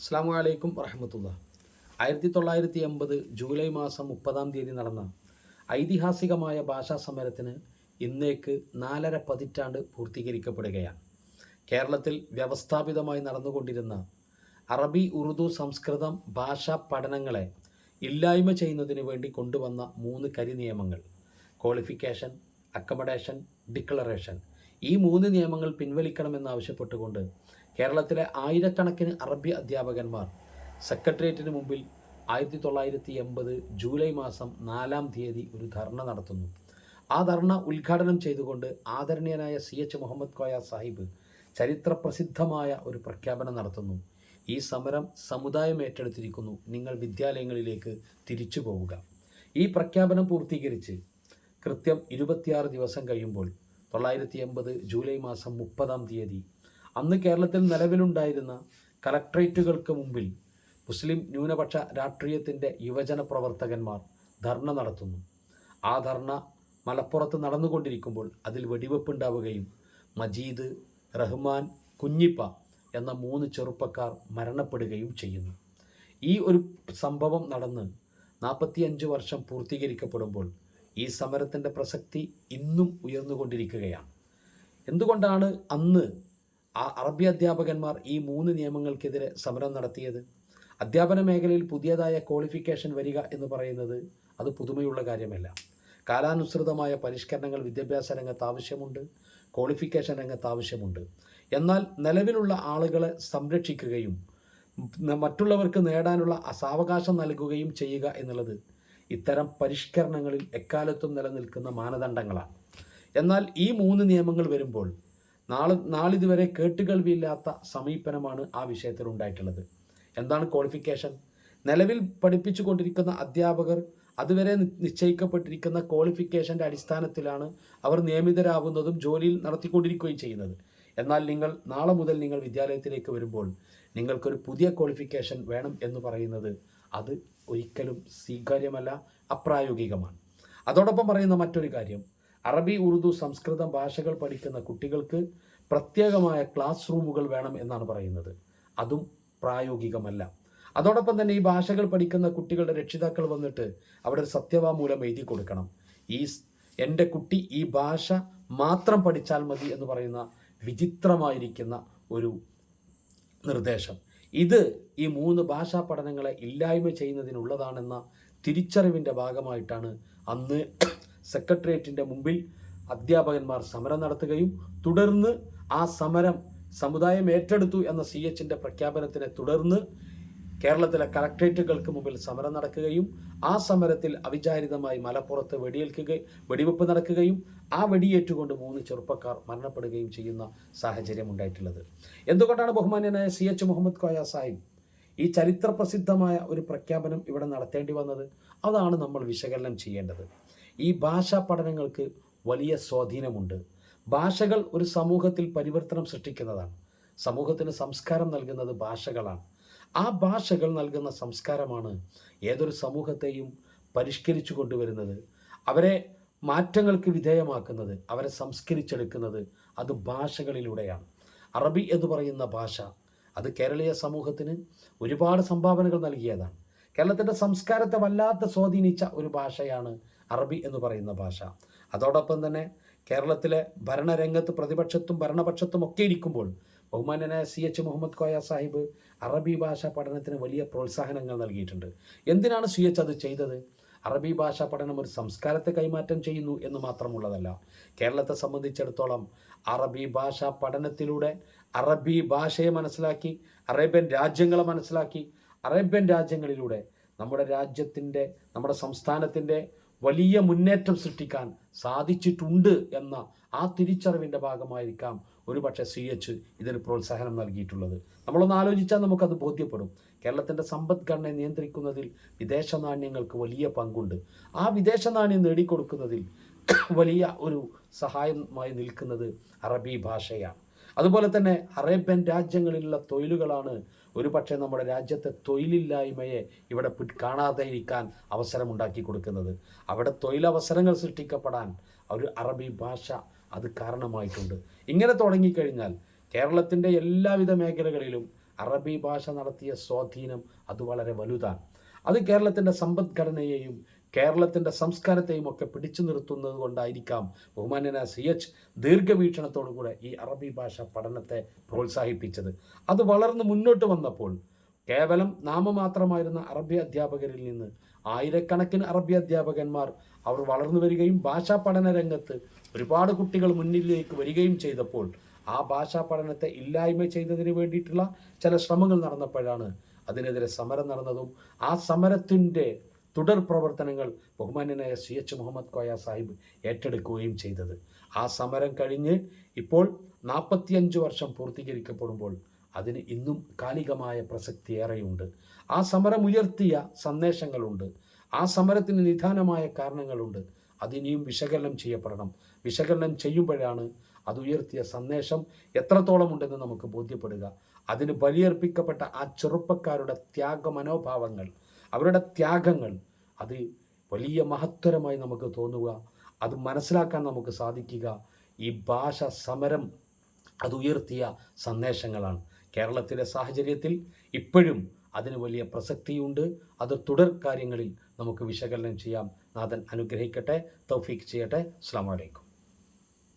അസ്സാം വലൈക്കും വറഹമത്തുള്ള ആയിരത്തി തൊള്ളായിരത്തി എൺപത് ജൂലൈ മാസം മുപ്പതാം തീയതി നടന്ന ഐതിഹാസികമായ ഭാഷാ സമരത്തിന് ഇന്നേക്ക് നാലര പതിറ്റാണ്ട് പൂർത്തീകരിക്കപ്പെടുകയാണ്. കേരളത്തിൽ വ്യവസ്ഥാപിതമായി നടന്നുകൊണ്ടിരുന്ന അറബി ഉറുദു സംസ്കൃതം ഭാഷാ പഠനങ്ങളെ ഇല്ലായ്മ ചെയ്യുന്നതിന് വേണ്ടി കൊണ്ടുവന്ന മൂന്ന് കരി നിയമങ്ങൾ ക്വാളിഫിക്കേഷൻ അക്കമഡേഷൻ ഡിക്ലറേഷൻ ഈ മൂന്ന് നിയമങ്ങൾ പിൻവലിക്കണമെന്നാവശ്യപ്പെട്ടുകൊണ്ട് കേരളത്തിലെ ആയിരക്കണക്കിന് അറബി അധ്യാപകന്മാർ സെക്രട്ടേറിയറ്റിന് മുമ്പിൽ ആയിരത്തി തൊള്ളായിരത്തി എൺപത് ജൂലൈ മാസം നാലാം തീയതി ഒരു ധർണ നടത്തുന്നു. ആ ധർണ ഉദ്ഘാടനം ചെയ്തുകൊണ്ട് ആദരണീയനായ സി എച്ച് മുഹമ്മദ് കോയ സാഹിബ് ചരിത്രപ്രസിദ്ധമായ ഒരു പ്രഖ്യാപനം നടത്തുന്നു. ഈ സമരം സമുദായം ഏറ്റെടുത്തിരിക്കുന്നു. നിങ്ങൾ വിദ്യാലയങ്ങളിലേക്ക് തിരിച്ചു പോവുക. ഈ പ്രഖ്യാപനം പൂർത്തീകരിച്ച് കൃത്യം ഇരുപത്തിയാറ് ദിവസം കഴിയുമ്പോൾ തൊള്ളായിരത്തി എൺപത് ജൂലൈ മാസം മുപ്പതാം തീയതി അന്ന് കേരളത്തിൽ നിലവിലുണ്ടായിരുന്ന കലക്ട്രേറ്റുകൾക്ക് മുമ്പിൽ മുസ്ലിം ന്യൂനപക്ഷ രാഷ്ട്രീയത്തിന്റെ യുവജന പ്രവർത്തകന്മാർ ധർണ നടത്തുന്നു. ആ ധർണ മലപ്പുറത്ത് നടന്നുകൊണ്ടിരിക്കുമ്പോൾ അതിൽ വെടിവെപ്പുണ്ടാവുകയും മജീദ് റഹ്മാൻ കുഞ്ഞിപ്പ എന്ന മൂന്ന് ചെറുപ്പക്കാർ മരണപ്പെടുകയും ചെയ്യുന്നു. ഈ ഒരു സംഭവം നടന്ന് നാൽപ്പത്തിയഞ്ച് വർഷം പൂർത്തീകരിക്കപ്പെടുമ്പോൾ ഈ സമരത്തിന്റെ പ്രസക്തി ഇന്നും ഉയർന്നുകൊണ്ടിരിക്കുകയാണ്. എന്തുകൊണ്ടാണ് അന്ന് ആ അറബി അധ്യാപകന്മാർ ഈ മൂന്ന് നിയമങ്ങൾക്കെതിരെ സമരം നടത്തിയത്? അധ്യാപന മേഖലയിൽ പുതിയതായ ക്വാളിഫിക്കേഷൻ വരിക എന്ന് പറയുന്നത് അത് പുതുമയുള്ള കാര്യമല്ല. കാലാനുസൃതമായ പരിഷ്കരണങ്ങൾ വിദ്യാഭ്യാസ രംഗത്ത് ആവശ്യമുണ്ട് ക്വാളിഫിക്കേഷൻ രംഗത്ത് ആവശ്യമുണ്ട്. എന്നാൽ നിലവിലുള്ള ആളുകളെ സംരക്ഷിക്കുകയും മറ്റുള്ളവർക്ക് നേടാനുള്ള അസാവകാശം നൽകുകയും ചെയ്യുക എന്നുള്ളത് ഇത്തരം പരിഷ്കരണങ്ങളിൽ എക്കാലത്തും നിലനിൽക്കുന്ന മാനദണ്ഡങ്ങളാണ്. എന്നാൽ ഈ മൂന്ന് നിയമങ്ങൾ വരുമ്പോൾ നാളെ നാളിതുവരെ കേട്ടുകേൾവിയില്ലാത്ത സമീപനമാണ് ആ വിഷയത്തിൽ ഉണ്ടായിട്ടുള്ളത്. എന്താണ് ക്വാളിഫിക്കേഷൻ നിലവിൽ പഠിപ്പിച്ചു കൊണ്ടിരിക്കുന്ന അധ്യാപകർ അതുവരെ നിശ്ചയിക്കപ്പെട്ടിരിക്കുന്ന ക്വാളിഫിക്കേഷന്റെ അടിസ്ഥാനത്തിലാണ് അവർ നിയമിതരാകുന്നതും ജോലിയിൽ നടത്തിക്കൊണ്ടിരിക്കുകയും ചെയ്യുന്നത്. എന്നാൽ നിങ്ങൾ നാളെ മുതൽ നിങ്ങൾ വിദ്യാലയത്തിലേക്ക് വരുമ്പോൾ നിങ്ങൾക്കൊരു പുതിയ ക്വാളിഫിക്കേഷൻ വേണം എന്ന് പറയുന്നത് അത് ഒരിക്കലും സ്വീകാര്യമല്ല അപ്രായോഗികമാണ്. അതോടൊപ്പം പറയുന്ന മറ്റൊരു കാര്യം അറബി ഉറുദു സംസ്കൃതം ഭാഷകൾ പഠിക്കുന്ന കുട്ടികൾക്ക് പ്രത്യേകമായ ക്ലാസ് റൂമുകൾ വേണം എന്നാണ് പറയുന്നത്. അതും പ്രായോഗികമല്ല. അതോടൊപ്പം തന്നെ ഈ ഭാഷകൾ പഠിക്കുന്ന കുട്ടികളുടെ രക്ഷിതാക്കൾ വന്നിട്ട് അവിടെ ഒരു സത്യവാമൂലം എഴുതി കൊടുക്കണം. ഈ എന്റെ കുട്ടി ഈ ഭാഷ മാത്രം പഠിച്ചാൽ മതി എന്ന് പറയുന്ന വിചിത്രമായിരിക്കുന്ന ഒരു നിർദ്ദേശം. ഇത് ഈ മൂന്ന് ഭാഷാ പഠനങ്ങളെ ഇല്ലായ്മ ചെയ്യുന്നതിനുള്ളതാണെന്ന തിരിച്ചറിവിന്റെ ഭാഗമായിട്ടാണ് അന്ന് സെക്രട്ടേറിയറ്റിന്റെ മുമ്പിൽ അധ്യാപകന്മാർ സമരം നടത്തുകയും തുടർന്ന് ആ സമരം സമുദായം ഏറ്റെടുത്തു എന്ന സി എച്ചിന്റെ പ്രഖ്യാപനത്തിനെ തുടർന്ന് കേരളത്തിലെ കളക്ട്രേറ്റുകൾക്ക് മുമ്പിൽ സമരം നടക്കുകയും ആ സമരത്തിൽ അവിചാരിതമായി മലപ്പുറത്ത് വെടിയേൽക്കുക വെടിവെപ്പ് നടക്കുകയും ആ വെടിയേറ്റുകൊണ്ട് മൂന്ന് ചെറുപ്പക്കാർ മരണപ്പെടുകയും ചെയ്യുന്ന സാഹചര്യം ഉണ്ടായിട്ടുള്ളത്. എന്തുകൊണ്ടാണ് ബഹുമാന്യനായ സി എച്ച് മുഹമ്മദ് കോയ സാഹിബ് ഈ ചരിത്രപ്രസിദ്ധമായ ഒരു പ്രഖ്യാപനം ഇവിടെ നടത്തേണ്ടി വന്നത്? അതാണ് നമ്മൾ വിശകലനം ചെയ്യേണ്ടത്. ഈ ഭാഷാ പഠനങ്ങൾക്ക് വലിയ സ്വാധീനമുണ്ട്. ഭാഷകൾ ഒരു സമൂഹത്തിൽ പരിവർത്തനം സൃഷ്ടിക്കുന്നതാണ്. സമൂഹത്തിന് സംസ്കാരം നൽകുന്നത് ഭാഷകളാണ്. ആ ഭാഷകൾ നൽകുന്ന സംസ്കാരമാണ് ഏതൊരു സമൂഹത്തെയും പരിഷ്കരിച്ചു കൊണ്ടുവരുന്നത്. അവരെ മാറ്റങ്ങൾക്ക് വിധേയമാക്കുന്നത് അവരെ സംസ്കരിച്ചെടുക്കുന്നത് അത് ഭാഷകളിലൂടെയാണ്. അറബി എന്ന് പറയുന്ന ഭാഷ അത് കേരളീയ സമൂഹത്തിന് ഒരുപാട് സംഭാവനകൾ നൽകിയതാണ്. കേരളത്തിന്റെ സംസ്കാരത്തെ വല്ലാത്ത സ്വാധീനിച്ച ഒരു ഭാഷയാണ് അറബി എന്ന് പറയുന്ന ഭാഷ. അതോടൊപ്പം തന്നെ കേരളത്തിലെ ഭരണരംഗത്ത് പ്രതിപക്ഷത്തും ഭരണപക്ഷത്തും ഒക്കെ ഇരിക്കുമ്പോൾ ബഹുമാനനായ സി എച്ച് മുഹമ്മദ് കോയ സാഹിബ് അറബി ഭാഷ പഠനത്തിന് വലിയ പ്രോത്സാഹനങ്ങൾ നൽകിയിട്ടുണ്ട്. എന്തിനാണ് സി എച്ച് അത് ചെയ്തത്? അറബി ഭാഷ പഠനം ഒരു സംസ്കാരത്തെ കൈമാറ്റം ചെയ്യുന്നു എന്ന് മാത്രമുള്ളതല്ല. കേരളത്തെ സംബന്ധിച്ചിടത്തോളം അറബി ഭാഷ പഠനത്തിലൂടെ അറബി ഭാഷയെ മനസ്സിലാക്കി അറേബ്യൻ രാജ്യങ്ങളെ മനസ്സിലാക്കി അറേബ്യൻ രാജ്യങ്ങളിലൂടെ നമ്മുടെ രാജ്യത്തിന്റെ നമ്മുടെ സംസ്ഥാനത്തിന്റെ വലിയ മുന്നേറ്റം സൃഷ്ടിക്കാൻ സാധിച്ചിട്ടുണ്ട് എന്ന ആ തിരിച്ചറിവിന്റെ ഭാഗമായിരിക്കാം ഒരു പക്ഷേ സി എച്ച് ഇതിന് പ്രോത്സാഹനം നൽകിയിട്ടുള്ളത്. നമ്മളൊന്ന് ആലോചിച്ചാൽ നമുക്കത് ബോധ്യപ്പെടും. കേരളത്തിന്റെ സമ്പദ്ഘടനയെ നിയന്ത്രിക്കുന്നതിൽ വിദേശ നാണ്യങ്ങൾക്ക് വലിയ പങ്കുണ്ട്. ആ വിദേശ നാണ്യം നേടിക്കൊടുക്കുന്നതിൽ വലിയ ഒരു സഹായമായി നിൽക്കുന്നത് അറബി ഭാഷയാണ്. അതുപോലെ തന്നെ അറേബ്യൻ രാജ്യങ്ങളിലുള്ള തൊഴിലുകളാണ് ഒരുപക്ഷെ നമ്മുടെ രാജ്യത്തെ തൊഴിലില്ലായ്മയെ ഇവിടെ കാണാതെ ഇരിക്കാൻ അവസരമുണ്ടാക്കി കൊടുക്കുന്നത്. അവിടെ തൊഴിലവസരങ്ങൾ സൃഷ്ടിക്കപ്പെടാൻ ഒരു അറബി ഭാഷ അത് കാരണമായിട്ടുണ്ട്. ഇങ്ങനെ തുടങ്ങിക്കഴിഞ്ഞാൽ കേരളത്തിന്റെ എല്ലാവിധ മേഖലകളിലും അറബി ഭാഷ നടത്തിയ സ്വാധീനം അത് വളരെ വലുതാണ്. അത് കേരളത്തിന്റെ സമ്പദ്ഘടനയെയും കേരളത്തിന്റെ സംസ്കാരത്തെയും ഒക്കെ പിടിച്ചു നിർത്തുന്നത് കൊണ്ടായിരിക്കാം ബഹുമാനന സി എച്ച് ദീർഘവീക്ഷണത്തോടു കൂടെ ഈ അറബി ഭാഷ പഠനത്തെ പ്രോത്സാഹിപ്പിച്ചത്. അത് വളർന്ന് മുന്നോട്ട് വന്നപ്പോൾ കേവലം നാമമാത്രമായിരുന്ന അറബി അധ്യാപകരിൽ നിന്ന് ആയിരക്കണക്കിന് അറബി അധ്യാപകന്മാർ അവർ വളർന്നു വരികയും ഭാഷാ പഠന രംഗത്ത് ഒരുപാട് കുട്ടികൾ മുന്നിലേക്ക് വരികയും ചെയ്തപ്പോൾ ആ ഭാഷാ പഠനത്തെ ഇല്ലായ്മ ചെയ്തതിന് വേണ്ടിയിട്ടുള്ള ചില ശ്രമങ്ങൾ നടന്നപ്പോഴാണ് അതിനെതിരെ സമരം നടന്നതും ആ സമരത്തിന്റെ തുടർ പ്രവർത്തനങ്ങൾ ബഹുമാന്യനായ സി എച്ച് മുഹമ്മദ് കോയ സാഹിബ് ഏറ്റെടുക്കുകയും ചെയ്തത്. ആ സമരം കഴിഞ്ഞ് ഇപ്പോൾ നാൽപ്പത്തിയഞ്ച് വർഷം പൂർത്തീകരിക്കപ്പെടുമ്പോൾ അതിന് ഇന്നും കാലികമായ പ്രസക്തി ഏറെയുണ്ട്. ആ സമരം ഉയർത്തിയ സന്ദേശങ്ങളുണ്ട്. ആ സമരത്തിന് നിധാനമായ കാരണങ്ങളുണ്ട്. അതിനിയും വിശകലനം ചെയ്യപ്പെടണം. വിശകലനം ചെയ്യുമ്പോഴാണ് അത് ഉയർത്തിയ സന്ദേശം എത്രത്തോളം ഉണ്ടെന്ന് നമുക്ക് ബോധ്യപ്പെടുക. അതിന് ബലിയർപ്പിക്കപ്പെട്ട ആ ചെറുപ്പക്കാരുടെ ത്യാഗ മനോഭാവങ്ങൾ അവരുടെ ത്യാഗങ്ങൾ അത് വലിയ മഹത്തരമായി നമുക്ക് തോന്നുക അത് മനസ്സിലാക്കാൻ നമുക്ക് സാധിക്കുക. ഈ ഭാഷ സമരം അത് ഉയർത്തിയ സന്ദേശങ്ങളാണ്. കേരളത്തിലെ സാഹചര്യത്തിൽ ഇപ്പോഴും അതിന് വലിയ പ്രസക്തിയുണ്ട്. അത് തുടർ കാര്യങ്ങളിൽ നമുക്ക് വിശകലനം ചെയ്യാം. നാഥൻ അനുഗ്രഹിക്കട്ടെ തൗഫീഖ് ചെയ്യട്ടെ. അസ്സാം വലൈക്കും